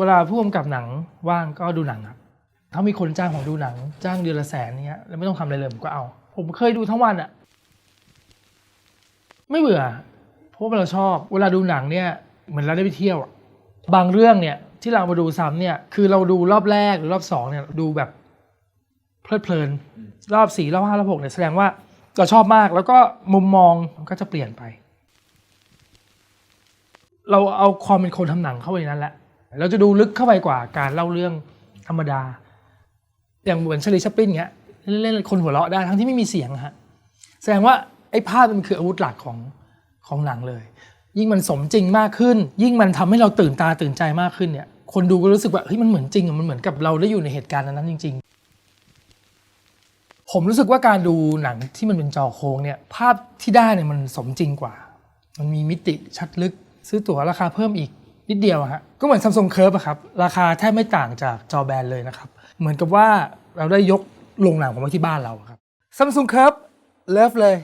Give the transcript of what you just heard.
เวลาผู้กำกับหนังว่างก็ดูหนังครับถ้ามีคนจ้างผมดูหนัง จ้างเดือนละแสนเนี้ยแล้วไม่ต้องทำอะไรเลยผมก็เอา ผมเคยดูทั้งวันอะไม่เบื่อเพราะว่าเราชอบ เวลาดูหนังเนี่ยเหมือนเราได้ไปเที่ยวอะบางเรื่องเนี่ยที่เรามาดูซ้ำเนี่ยคือเราดูรอบแรกหรือรอบสองเนี่ยดูแบบเพลิดเพลิน รอบสี่รอบห้ารอบหกเนี่ยแสดงว่าเราชอบมากแล้วก็มุมมองมันก็จะเปลี่ยนไป เราเอาความเป็นคนทำหนังเข้าไปในนั้นแหละ เราจะดูลึกเข้าไปกว่าการเล่าเรื่องธรรมดา อย่างเหมือนชลีชัปปินเงี้ยเล่นคนหัวเราะได้ทั้งที่ไม่มีเสียงฮะแสดงว่าไอ้ภาพมันคืออาวุธหลักของของหนังเลย ยิ่งมันสมจริงมากขึ้น ยิ่งมันทำให้เราตื่นตาตื่นใจมากขึ้นเนี่ยคนดูก็รู้สึกว่าเฮ้ยมันเหมือนจริงอะมันเหมือนกับเราได้อยู่ในเหตุการณ์นั้นจริง ๆ ผมรู้สึกว่าการดูหนังที่มันเป็นจอโค้งเนี่ยภาพที่ได้เนี่ยมันสมจริงกว่า มันมีมิติชัดลึก ซื้อตั๋วราคาเพิ่มอีก นิดเดียวฮะก็เหมือน Samsung Curve อะครับ ราคาแทบไม่ต่างจากจอแบนเลยนะครับ เหมือนกับว่าเราได้ยกโรงหนังของไว้ที่บ้านเราอะครับ Samsung Curve เลิฟเลย